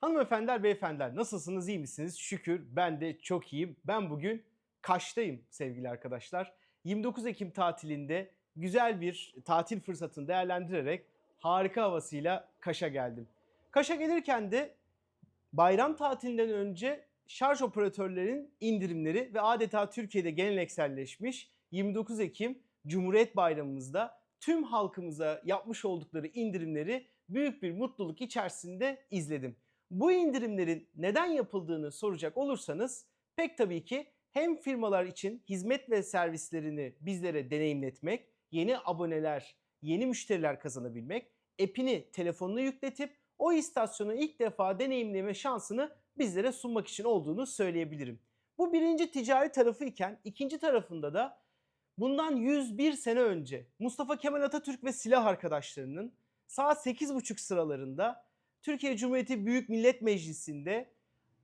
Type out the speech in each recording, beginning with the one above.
Hanımefendiler, beyefendiler nasılsınız, iyi misiniz? Şükür ben de çok iyiyim. Ben bugün Kaş'tayım sevgili arkadaşlar. 29 Ekim tatilinde güzel bir tatil fırsatını değerlendirerek harika havasıyla Kaş'a geldim. Kaş'a gelirken de bayram tatilinden önce şarj operatörlerin indirimleri ve adeta Türkiye'de gelenekselleşmiş 29 Ekim Cumhuriyet Bayramımızda tüm halkımıza yapmış oldukları indirimleri büyük bir mutluluk içerisinde izledim. Bu indirimlerin neden yapıldığını soracak olursanız pek tabii ki hem firmalar için hizmet ve servislerini bizlere deneyimletmek, yeni aboneler, yeni müşteriler kazanabilmek, app'ini telefonuna yükletip o istasyonu ilk defa deneyimleme şansını bizlere sunmak için olduğunu söyleyebilirim. Bu birinci ticari tarafı iken ikinci tarafında da bundan 101 sene önce Mustafa Kemal Atatürk ve silah arkadaşlarının saat 8.30 sıralarında Türkiye Cumhuriyeti Büyük Millet Meclisi'nde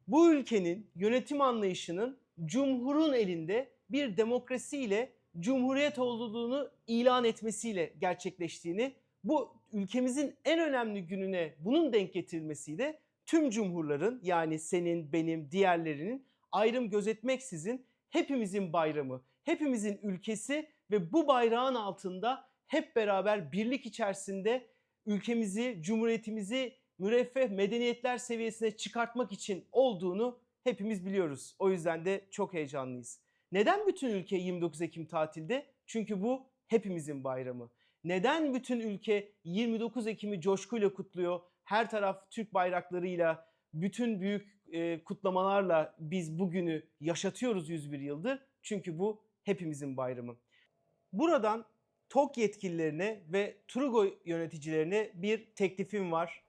bu ülkenin yönetim anlayışının cumhurun elinde bir demokrasiyle cumhuriyet olduğunu ilan etmesiyle gerçekleştiğini, bu ülkemizin en önemli gününe bunun denk getirilmesiyle tüm cumhurların yani senin, benim, diğerlerinin ayrım gözetmeksizin hepimizin bayramı, hepimizin ülkesi ve bu bayrağın altında hep beraber birlik içerisinde ülkemizi, cumhuriyetimizi müreffeh medeniyetler seviyesine çıkartmak için olduğunu hepimiz biliyoruz. O yüzden de çok heyecanlıyız. Neden bütün ülke 29 Ekim tatilde? Çünkü bu hepimizin bayramı. Neden bütün ülke 29 Ekim'i coşkuyla kutluyor? Her taraf Türk bayraklarıyla, bütün büyük e, kutlamalarla biz bugünü yaşatıyoruz 101 yıldır. Çünkü bu hepimizin bayramı. Buradan TOK yetkililerine ve Trugo yöneticilerine bir teklifim var.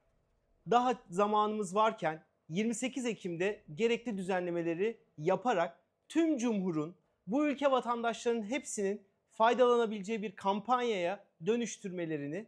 Daha zamanımız varken 28 Ekim'de gerekli düzenlemeleri yaparak tüm cumhurun bu ülke vatandaşlarının hepsinin faydalanabileceği bir kampanyaya dönüştürmelerini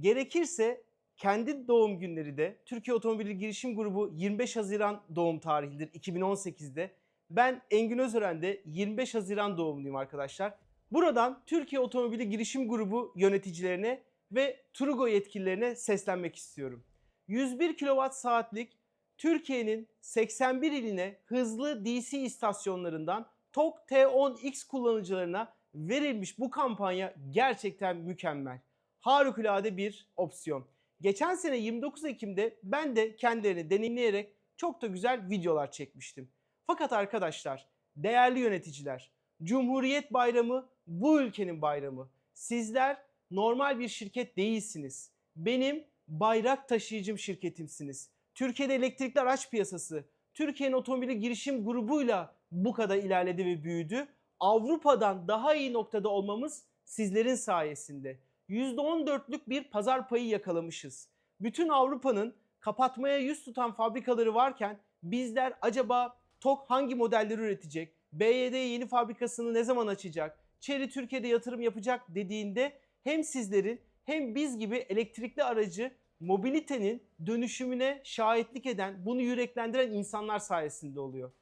gerekirse kendi doğum günleri de Türkiye Otomobili Girişim Grubu 25 Haziran doğum tarihidir 2018'de. Ben Engin Özören de 25 Haziran doğumluyum arkadaşlar. Buradan Türkiye Otomobili Girişim Grubu yöneticilerine ve Trugo yetkililerine seslenmek istiyorum. 101 kWh saatlik Türkiye'nin 81 iline hızlı DC istasyonlarından TOK T10X kullanıcılarına verilmiş bu kampanya gerçekten mükemmel. Harikulade bir opsiyon. Geçen sene 29 Ekim'de ben de kendilerini deneyimleyerek çok da güzel videolar çekmiştim. Fakat arkadaşlar, değerli yöneticiler, Cumhuriyet Bayramı bu ülkenin bayramı. Sizler normal bir şirket değilsiniz. Benim bayrak taşıyıcım şirketimsiniz. Türkiye'de elektrikli araç piyasası, Türkiye'nin otomobili girişim grubuyla bu kadar ilerledi ve büyüdü. Avrupa'dan daha iyi noktada olmamız sizlerin sayesinde. %14'lük bir pazar payı yakalamışız. Bütün Avrupa'nın kapatmaya yüz tutan fabrikaları varken bizler acaba TOK hangi modelleri üretecek? BYD yeni fabrikasını ne zaman açacak? Chery Türkiye'de yatırım yapacak dediğinde hem sizlerin hem biz gibi elektrikli aracı mobilitenin dönüşümüne şahitlik eden, bunu yüreklendiren insanlar sayesinde oluyor.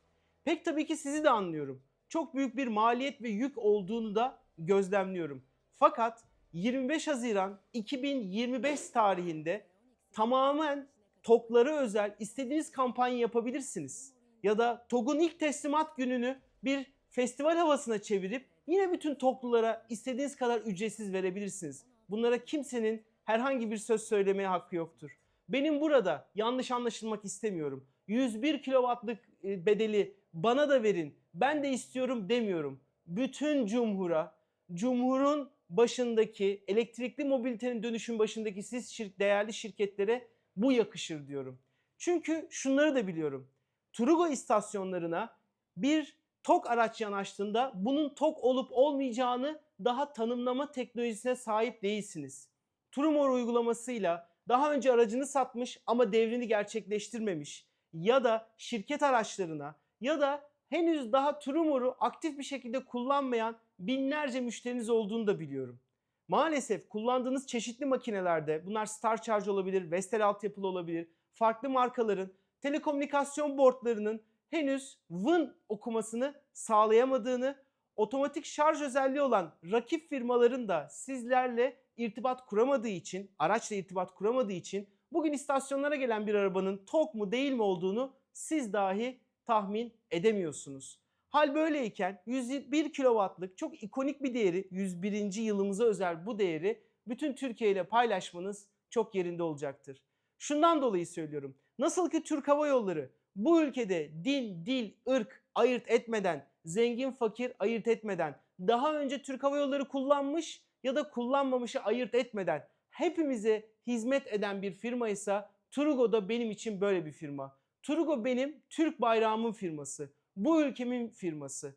Pek tabii ki sizi de anlıyorum. Çok büyük bir maliyet ve yük olduğunu da gözlemliyorum. Fakat 25 Haziran 2025 tarihinde tamamen TOG'lara özel istediğiniz kampanya yapabilirsiniz. Ya da TOG'un ilk teslimat gününü bir festival havasına çevirip yine bütün TOG'lulara istediğiniz kadar ücretsiz verebilirsiniz. Bunlara kimsenin herhangi bir söz söylemeye hakkı yoktur. Benim burada yanlış anlaşılmak istemiyorum. 101 kW'lık e, bedeli bana da verin, ben de istiyorum demiyorum. Bütün cumhura, cumhurun başındaki, elektrikli mobilitenin dönüşüm başındaki siz şir değerli şirketlere bu yakışır diyorum. Çünkü şunları da biliyorum. Trugo istasyonlarına bir TOK araç yanaştığında bunun TOK olup olmayacağını daha tanımlama teknolojisine sahip değilsiniz. Trumor uygulamasıyla daha önce aracını satmış ama devrini gerçekleştirmemiş ya da şirket araçlarına ya da henüz daha Trumor'u aktif bir şekilde kullanmayan binlerce müşteriniz olduğunu da biliyorum. Maalesef kullandığınız çeşitli makinelerde bunlar Star Charge olabilir, Vestel altyapılı olabilir, farklı markaların telekomünikasyon boardlarının henüz WIN okumasını sağlayamadığını, otomatik şarj özelliği olan rakip firmaların da sizlerle irtibat kuramadığı için, araçla irtibat kuramadığı için bu bugün istasyonlara gelen bir arabanın TOG mu değil mi olduğunu siz dahi tahmin edemiyorsunuz. Hal böyleyken 101 kW'lık çok ikonik bir değeri 101. yılımıza özel bu değeri bütün Türkiye ile paylaşmanız çok yerinde olacaktır. Şundan dolayı söylüyorum. Nasıl ki Türk Hava Yolları bu ülkede din, dil, ırk ayırt etmeden, zengin fakir ayırt etmeden, daha önce Türk Hava Yolları kullanmış ya da kullanmamışı ayırt etmeden hepimize hizmet eden bir firmaysa Trugo da benim için böyle bir firma. Trugo benim Türk bayrağımın firması. Bu ülkemin firması.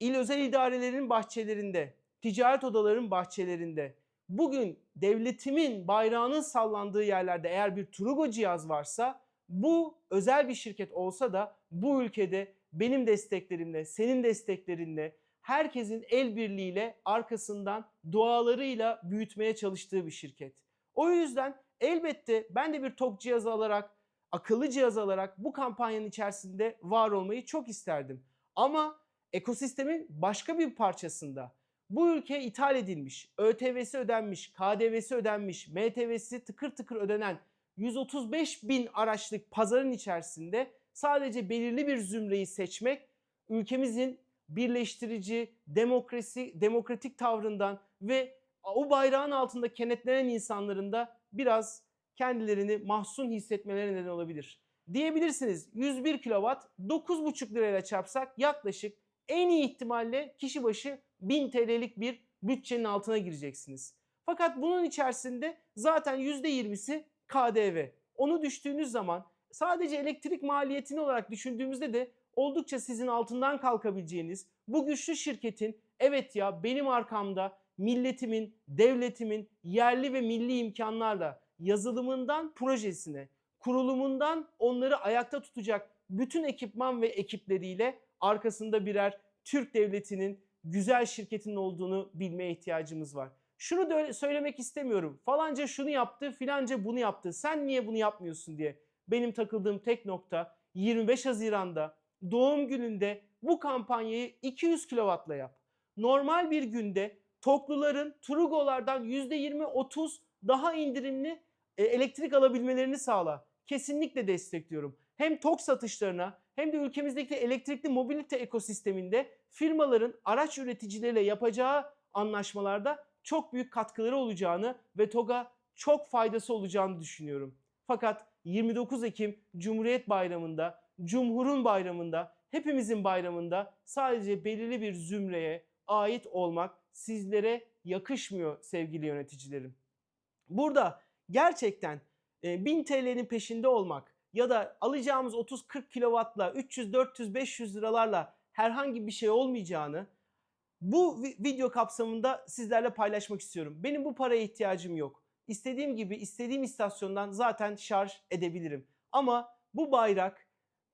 İl özel idarelerinin bahçelerinde, ticaret odalarının bahçelerinde, bugün devletimin bayrağının sallandığı yerlerde eğer bir Trugo cihaz varsa bu özel bir şirket olsa da bu ülkede benim desteklerimle, senin desteklerinle, herkesin el birliğiyle arkasından dualarıyla büyütmeye çalıştığı bir şirket. O yüzden elbette ben de bir TOK cihazı alarak, akıllı cihaz alarak bu kampanyanın içerisinde var olmayı çok isterdim. Ama ekosistemin başka bir parçasında bu ülkeye ithal edilmiş, ÖTV'si ödenmiş, KDV'si ödenmiş, MTV'si tıkır tıkır ödenen 135 bin araçlık pazarın içerisinde sadece belirli bir zümreyi seçmek ülkemizin birleştirici, demokrasi, demokratik tavrından ve o bayrağın altında kenetlenen insanların da biraz kendilerini mahzun hissetmelerine neden olabilir. Diyebilirsiniz 101 kW 9,5 lirayla çarpsak yaklaşık en iyi ihtimalle kişi başı 1000 TL'lik bir bütçenin altına gireceksiniz. Fakat bunun içerisinde zaten %20'si KDV. Onu düştüğünüz zaman sadece elektrik maliyetini olarak düşündüğümüzde de oldukça sizin altından kalkabileceğiniz bu güçlü şirketin evet ya benim arkamda milletimin, devletimin yerli ve milli imkanlarla yazılımından projesine, kurulumundan onları ayakta tutacak bütün ekipman ve ekipleriyle arkasında birer Türk devletinin güzel şirketinin olduğunu bilmeye ihtiyacımız var. Şunu da söylemek istemiyorum. Falanca şunu yaptı, filanca bunu yaptı. Sen niye bunu yapmıyorsun diye. Benim takıldığım tek nokta 25 Haziran'da doğum gününde bu kampanyayı 200 kW'la yap. Normal bir günde Tokluların Trugo'lardan %20-30 daha indirimli e, elektrik alabilmelerini sağla. Kesinlikle destekliyorum. Hem TOK satışlarına hem de ülkemizdeki elektrikli mobilite ekosisteminde firmaların araç üreticileriyle yapacağı anlaşmalarda çok büyük katkıları olacağını ve TOG'a çok faydası olacağını düşünüyorum. Fakat 29 Ekim Cumhuriyet Bayramı'nda, Cumhur'un bayramında, hepimizin bayramında sadece belirli bir zümreye ait olmak sizlere yakışmıyor sevgili yöneticilerim. Burada gerçekten 1000 TL'nin peşinde olmak ya da alacağımız 30-40 kW'la 300, 400, 500 liralarla herhangi bir şey olmayacağını bu video kapsamında sizlerle paylaşmak istiyorum. Benim bu paraya ihtiyacım yok. İstediğim gibi istediğim istasyondan zaten şarj edebilirim. Ama bu bayrak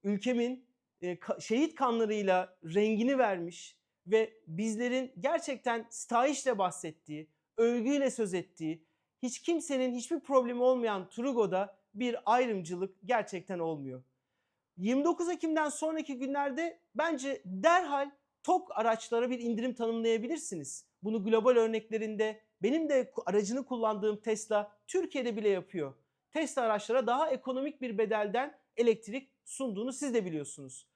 ülkemin şehit kanlarıyla rengini vermiş ve bizlerin gerçekten stahişle bahsettiği, övgüyle söz ettiği, hiç kimsenin hiçbir problemi olmayan Trugo'da bir ayrımcılık gerçekten olmuyor. 29 Ekim'den sonraki günlerde bence derhal TOK araçlara bir indirim tanımlayabilirsiniz. Bunu global örneklerinde benim de aracını kullandığım Tesla Türkiye'de bile yapıyor. Tesla araçlara daha ekonomik bir bedelden elektrik sunduğunu siz de biliyorsunuz.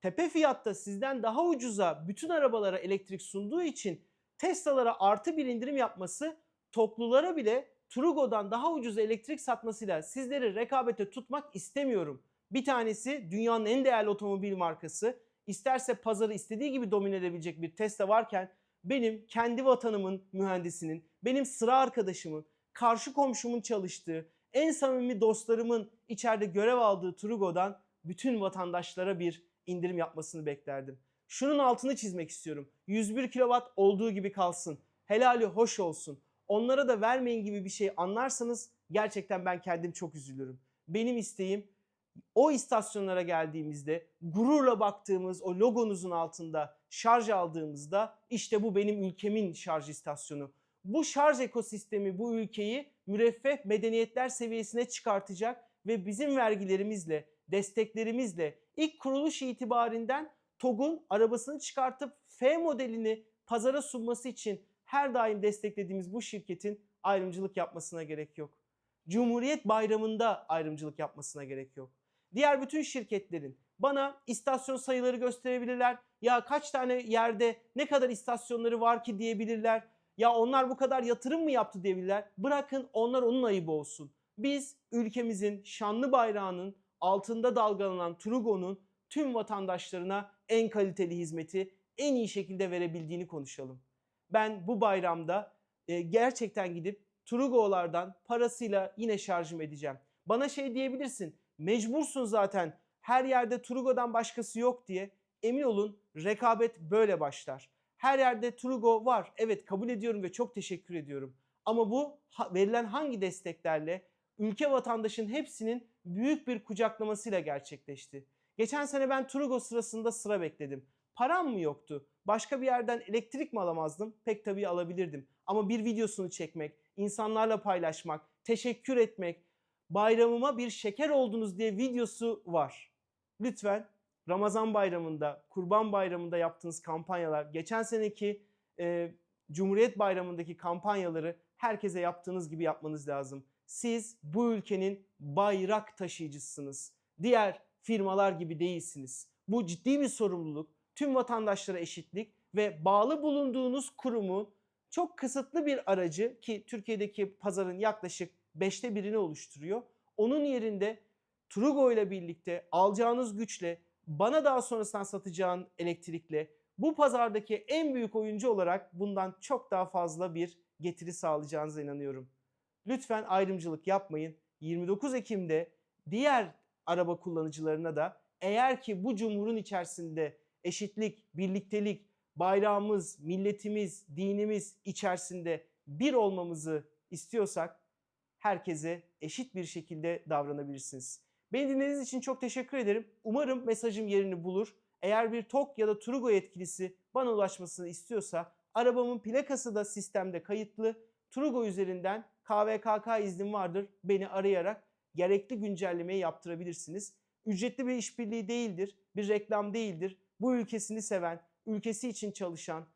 Tepe fiyatta sizden daha ucuza bütün arabalara elektrik sunduğu için Tesla'lara artı bir indirim yapması toklulara bile Trugo'dan daha ucuz elektrik satmasıyla sizleri rekabete tutmak istemiyorum. Bir tanesi dünyanın en değerli otomobil markası. İsterse pazarı istediği gibi domine edebilecek bir Tesla varken benim kendi vatanımın mühendisinin, benim sıra arkadaşımın, karşı komşumun çalıştığı, en samimi dostlarımın içeride görev aldığı Trugo'dan bütün vatandaşlara bir indirim yapmasını beklerdim. Şunun altını çizmek istiyorum. 101 kW olduğu gibi kalsın. Helali hoş olsun. Onlara da vermeyin gibi bir şey anlarsanız gerçekten ben kendim çok üzülürüm. Benim isteğim o istasyonlara geldiğimizde gururla baktığımız o logonuzun altında şarj aldığımızda işte bu benim ülkemin şarj istasyonu. Bu şarj ekosistemi bu ülkeyi müreffeh medeniyetler seviyesine çıkartacak ve bizim vergilerimizle, desteklerimizle ilk kuruluş itibarinden TOG'un arabasını çıkartıp F modelini pazara sunması için her daim desteklediğimiz bu şirketin ayrımcılık yapmasına gerek yok. Cumhuriyet Bayramı'nda ayrımcılık yapmasına gerek yok. Diğer bütün şirketlerin bana istasyon sayıları gösterebilirler. Ya kaç tane yerde ne kadar istasyonları var ki diyebilirler. Ya onlar bu kadar yatırım mı yaptı diyebilirler. Bırakın onlar onun ayıbı olsun. Biz ülkemizin şanlı bayrağının altında dalgalanan Trugo'nun tüm vatandaşlarına en kaliteli hizmeti en iyi şekilde verebildiğini konuşalım. Ben bu bayramda e, gerçekten gidip Trugo'lardan parasıyla yine şarjım edeceğim. Bana şey diyebilirsin. Mecbursun zaten. Her yerde Trugo'dan başkası yok diye. Emin olun rekabet böyle başlar. Her yerde Trugo var. Evet kabul ediyorum ve çok teşekkür ediyorum. Ama bu verilen hangi desteklerle ülke vatandaşın hepsinin büyük bir kucaklamasıyla gerçekleşti. Geçen sene ben Trugo sırasında sıra bekledim. Param mı yoktu? Başka bir yerden elektrik mi alamazdım? Pek tabii alabilirdim. Ama bir videosunu çekmek, insanlarla paylaşmak, teşekkür etmek, bayramıma bir şeker oldunuz diye videosu var. Lütfen Ramazan bayramında, Kurban bayramında yaptığınız kampanyalar, geçen seneki e, Cumhuriyet bayramındaki kampanyaları herkese yaptığınız gibi yapmanız lazım. Siz bu ülkenin bayrak taşıyıcısınız. Diğer firmalar gibi değilsiniz. Bu ciddi bir sorumluluk. Tüm vatandaşlara eşitlik ve bağlı bulunduğunuz kurumun çok kısıtlı bir aracı ki Türkiye'deki pazarın yaklaşık beşte birini oluşturuyor. Onun yerinde Trugo ile birlikte alacağınız güçle bana daha sonrasından satacağın elektrikle bu pazardaki en büyük oyuncu olarak bundan çok daha fazla bir getiri sağlayacağınıza inanıyorum. Lütfen ayrımcılık yapmayın. 29 Ekim'de diğer araba kullanıcılarına da eğer ki bu cumhurun içerisinde eşitlik, birliktelik, bayrağımız, milletimiz, dinimiz içerisinde bir olmamızı istiyorsak herkese eşit bir şekilde davranabilirsiniz. Beni dinlediğiniz için çok teşekkür ederim. Umarım mesajım yerini bulur. Eğer bir TOK ya da Trugo yetkilisi bana ulaşmasını istiyorsa arabamın plakası da sistemde kayıtlı. Trugo üzerinden KVKK iznim vardır. Beni arayarak gerekli güncellemeyi yaptırabilirsiniz. Ücretli bir işbirliği değildir, bir reklam değildir. Bu ülkesini seven, ülkesi için çalışan,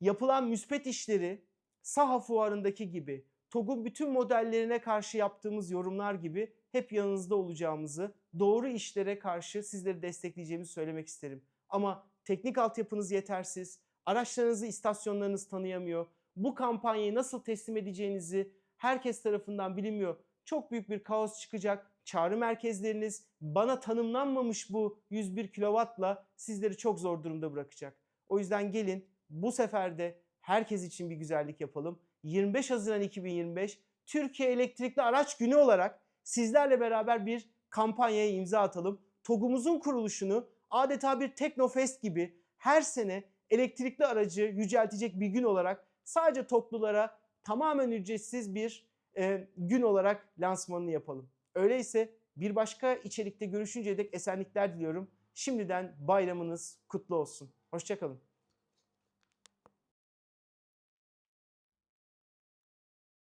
yapılan müspet işleri Saha fuarındaki gibi, TOG'un bütün modellerine karşı yaptığımız yorumlar gibi hep yanınızda olacağımızı, doğru işlere karşı sizleri destekleyeceğimizi söylemek isterim. Ama teknik altyapınız yetersiz, araçlarınızı istasyonlarınız tanıyamıyor, bu kampanyayı nasıl teslim edeceğinizi herkes tarafından bilinmiyor. Çok büyük bir kaos çıkacak. Çağrı merkezleriniz bana tanımlanmamış bu 101 kW'la sizleri çok zor durumda bırakacak. O yüzden gelin bu sefer de herkes için bir güzellik yapalım. 25 Haziran 2025 Türkiye Elektrikli Araç Günü olarak sizlerle beraber bir kampanyaya imza atalım. TOG'umuzun kuruluşunu adeta bir Teknofest gibi her sene elektrikli aracı yüceltecek bir gün olarak sadece TOG'lulara tamamen ücretsiz bir e, gün olarak lansmanını yapalım. Öyleyse bir başka içerikte görüşünceye dek esenlikler diliyorum. Şimdiden bayramınız kutlu olsun. Hoşçakalın.